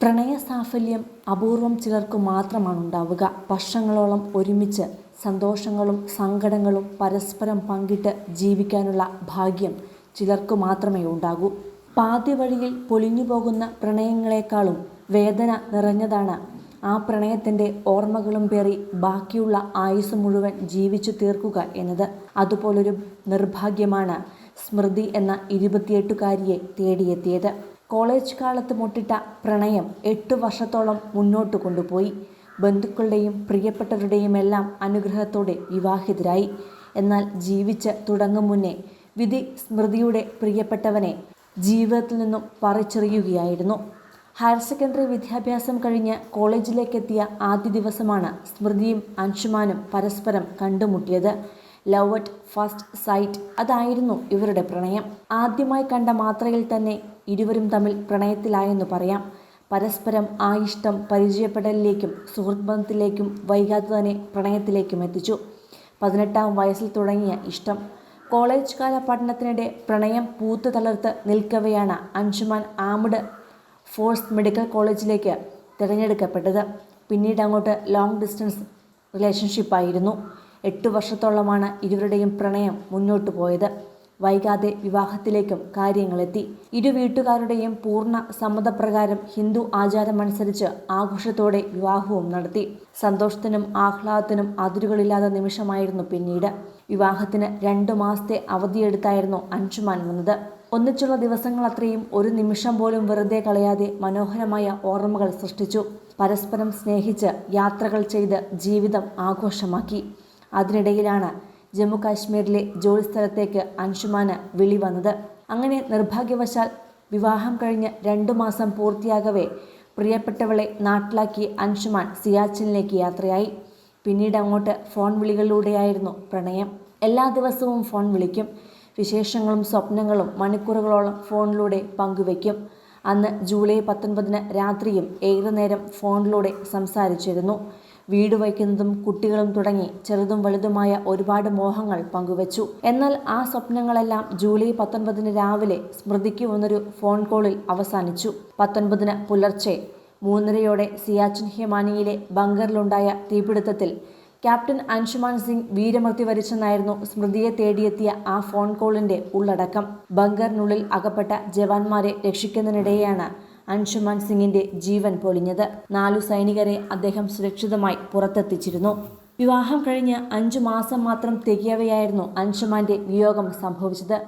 പ്രണയ സാഫല്യം അപൂർവം ചിലർക്ക് മാത്രമാണ് ഉണ്ടാവുക. വർഷങ്ങളോളം ഒരുമിച്ച് സന്തോഷങ്ങളും സങ്കടങ്ങളും പരസ്പരം പങ്കിട്ട് ജീവിക്കാനുള്ള ഭാഗ്യം ചിലർക്ക് മാത്രമേ ഉണ്ടാകൂ. പാതിവഴിയിൽ പൊളിഞ്ഞു പോകുന്ന പ്രണയങ്ങളെക്കാളും വേദന നിറഞ്ഞതാണ് ആ പ്രണയത്തിന്റെ ഓർമ്മകളും പേറി ബാക്കിയുള്ള ആയുസ് മുഴുവൻ ജീവിച്ചു തീർക്കുക എന്നത്. അതുപോലൊരു നിർഭാഗ്യമാണ് സ്മൃതി എന്ന ഇരുപത്തിയെട്ടുകാരിയെ തേടിയെത്തിയത്. കോളേജ് കാലത്ത് മുട്ടിട്ട പ്രണയം എട്ട് വർഷത്തോളം മുന്നോട്ട് കൊണ്ടുപോയി. ബന്ധുക്കളുടെയും പ്രിയപ്പെട്ടവരുടെയും എല്ലാം അനുഗ്രഹത്തോടെ വിവാഹിതരായി. എന്നാൽ ജീവിച്ച് തുടങ്ങും മുന്നേ വിധി സ്മൃതിയുടെ പ്രിയപ്പെട്ടവനെ ജീവിതത്തിൽ നിന്നും പറിച്ചെറിയുകയായിരുന്നു. ഹയർ സെക്കൻഡറി വിദ്യാഭ്യാസം കഴിഞ്ഞ് കോളേജിലേക്കെത്തിയ ആദ്യ ദിവസമാണ് സ്മൃതിയും അൻഷുമാനും പരസ്പരം കണ്ടുമുട്ടിയത്. ലവ് അറ്റ് ഫസ്റ്റ് സൈറ്റ് അതായിരുന്നു ഇവരുടെ പ്രണയം. ആദ്യമായി കണ്ട മാത്രയിൽ തന്നെ ഇരുവരും തമ്മിൽ പ്രണയത്തിലായെന്ന് പറയാം. പരസ്പരം ആ ഇഷ്ടം പരിചയപ്പെടലിലേക്കും സുഹൃത്ത് ബന്ധത്തിലേക്കും വൈകാതെ തന്നെ പ്രണയത്തിലേക്കും എത്തിച്ചു. പതിനെട്ടാം വയസ്സിൽ തുടങ്ങിയ ഇഷ്ടം. കോളേജ് കാല പഠനത്തിനിടെ പ്രണയം പൂത്തു തളർത്ത് നിൽക്കവെയാണ് അൻഷുമാൻ ആമഡ് ഫോഴ്സ് മെഡിക്കൽ കോളേജിലേക്ക് തിരഞ്ഞെടുക്കപ്പെട്ടത്. പിന്നീട് അങ്ങോട്ട് ലോങ് ഡിസ്റ്റൻസ് റിലേഷൻഷിപ്പായിരുന്നു എട്ട് വർഷത്തോളമാണ് ഇരുവരുടെയും പ്രണയം മുന്നോട്ട് പോയത്. വൈകാതെ വിവാഹത്തിലേക്കും കാര്യങ്ങളെത്തി. ഇരു വീട്ടുകാരുടെയും പൂർണ സമ്മതപ്രകാരം ഹിന്ദു ആചാരമനുസരിച്ച് ആഘോഷത്തോടെ വിവാഹവും നടത്തി. സന്തോഷത്തിനും ആഹ്ലാദത്തിനും അതിരുകളില്ലാത്ത നിമിഷമായിരുന്നു പിന്നീട്. വിവാഹത്തിന് രണ്ടു മാസത്തെ അവധിയെടുത്തായിരുന്നു അൻഷുമാൻ വന്നത്. ഒന്നിച്ചുള്ള ദിവസങ്ങൾ അത്രയും ഒരു നിമിഷം പോലും വെറുതെ കളയാതെ മനോഹരമായ ഓർമ്മകൾ സൃഷ്ടിച്ചു. പരസ്പരം സ്നേഹിച്ച് യാത്രകൾ ചെയ്ത് ജീവിതം ആഘോഷമാക്കി. അതിനിടയിലാണ് ജമ്മു കാശ്മീരിലെ ജോലിസ്ഥലത്തേക്ക് അൻഷുമാന് വിളി വന്നത് അങ്ങനെ നിർഭാഗ്യവശാൽ വിവാഹം കഴിഞ്ഞ് രണ്ടു മാസം പൂർത്തിയാകവേ പ്രിയപ്പെട്ടവളെ നാട്ടിലാക്കി അൻഷുമാൻ സിയാച്ചിനിലേക്ക് യാത്രയായി. പിന്നീട് അങ്ങോട്ട് ഫോൺ വിളികളിലൂടെയായിരുന്നു പ്രണയം. എല്ലാ ദിവസവും ഫോൺ വിളിക്കും. വിശേഷങ്ങളും സ്വപ്നങ്ങളും മണിക്കൂറുകളോളം ഫോണിലൂടെ പങ്കുവയ്ക്കും. അന്ന് ജൂലൈ പത്തൊൻപതിന് രാത്രിയും ഏറെ നേരം ഫോണിലൂടെ സംസാരിച്ചിരുന്നു. വീട് വയ്ക്കുന്നതും കുട്ടികളും തുടങ്ങി ചെറുതും വലുതുമായ ഒരുപാട് മോഹങ്ങൾ പങ്കുവച്ചു. എന്നാൽ ആ സ്വപ്നങ്ങളെല്ലാം ജൂലൈ പത്തൊൻപതിന് രാവിലെ സ്മൃതിക്ക് വന്നൊരു ഫോൺ കോളിൽ അവസാനിച്ചു. പത്തൊൻപതിന് പുലർച്ചെ മൂന്നരയോടെ സിയാച്ചിൻ ഹിമാനിയിലെ ബങ്കറിലുണ്ടായ തീപിടുത്തത്തിൽ ക്യാപ്റ്റൻ അൻഷുമാൻ സിംഗ് വീരമൃത്യു വരിച്ചെന്നായിരുന്നു സ്മൃതിയെ തേടിയെത്തിയ ആ ഫോൺ കോളിന്റെ ഉള്ളടക്കം. ബങ്കറിനുള്ളിൽ അകപ്പെട്ട ജവാന്മാരെ രക്ഷിക്കുന്നതിനിടെയാണ് അൻഷുമാൻ സിംഗിന്റെ ജീവൻ പൊലിഞ്ഞത്. നാലു സൈനികരെ അദ്ദേഹം സുരക്ഷിതമായി പുറത്തെത്തിച്ചിരുന്നു. വിവാഹം കഴിഞ്ഞ് അഞ്ചു മാസം മാത്രം തികയവെയായിരുന്നു അൻഷുമാന്റെ വിയോഗം സംഭവിച്ചത്.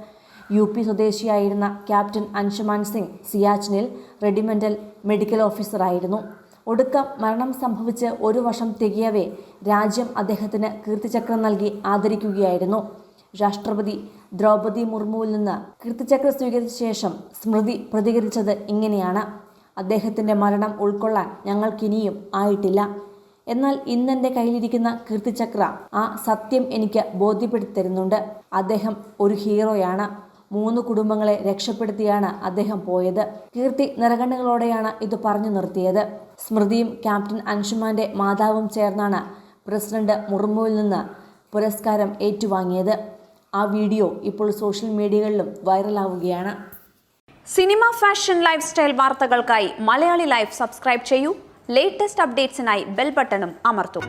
യു പി സ്വദേശിയായിരുന്ന ക്യാപ്റ്റൻ അൻഷുമാൻ സിംഗ് സിയാച്ചിനിൽ റെഡിമെന്റൽ മെഡിക്കൽ ഓഫീസറായിരുന്നു. ഒടുക്കം മരണം സംഭവിച്ച് ഒരു വർഷം തികയവേ രാജ്യം അദ്ദേഹത്തിന് കീർത്തിചക്രം നൽകി ആദരിക്കുകയായിരുന്നു. രാഷ്ട്രപതി ദ്രൗപദി മുർമുവിൽ നിന്ന് കീർത്തിചക്ര സ്വീകരിച്ച ശേഷം സ്മൃതി പ്രതികരിച്ചത് ഇങ്ങനെയാണ്. അദ്ദേഹത്തിന്റെ മരണം ഉൾക്കൊള്ളാൻ ഞങ്ങൾക്കിനിയും ആയിട്ടില്ല. എന്നാൽ ഇന്നെന്റെ കയ്യിലിരിക്കുന്ന കീർത്തിചക്ര ആ സത്യം എനിക്ക് ബോധ്യപ്പെടുത്തി തരുന്നുണ്ട് അദ്ദേഹം ഒരു ഹീറോയാണ്. മൂന്ന് കുടുംബങ്ങളെ രക്ഷപ്പെടുത്തിയാണ് അദ്ദേഹം പോയത്. കീർത്തി നിറകണ്ണുകളോടെയാണ് ഇത് പറഞ്ഞു നിർത്തിയത്. സ്മൃതിയും ക്യാപ്റ്റൻ അൻഷുമാന്റെ മാതാവും ചേർന്നാണ് പ്രസിഡന്റ് മുർമുവിൽ നിന്ന് പുരസ്കാരം ഏറ്റുവാങ്ങിയത്. ആ വീഡിയോ ഇപ്പോൾ സോഷ്യൽ മീഡിയകളിലും വൈറലാവുകയാണ്. സിനിമ ഫാഷൻ ലൈഫ് സ്റ്റൈൽ വാർത്തകൾക്കായി മലയാളി ലൈഫ് സബ്സ്ക്രൈബ് ചെയ്യൂ. ലേറ്റസ്റ്റ് അപ്ഡേറ്റ്സിനായി ബെൽ ബട്ടണും അമർത്തും.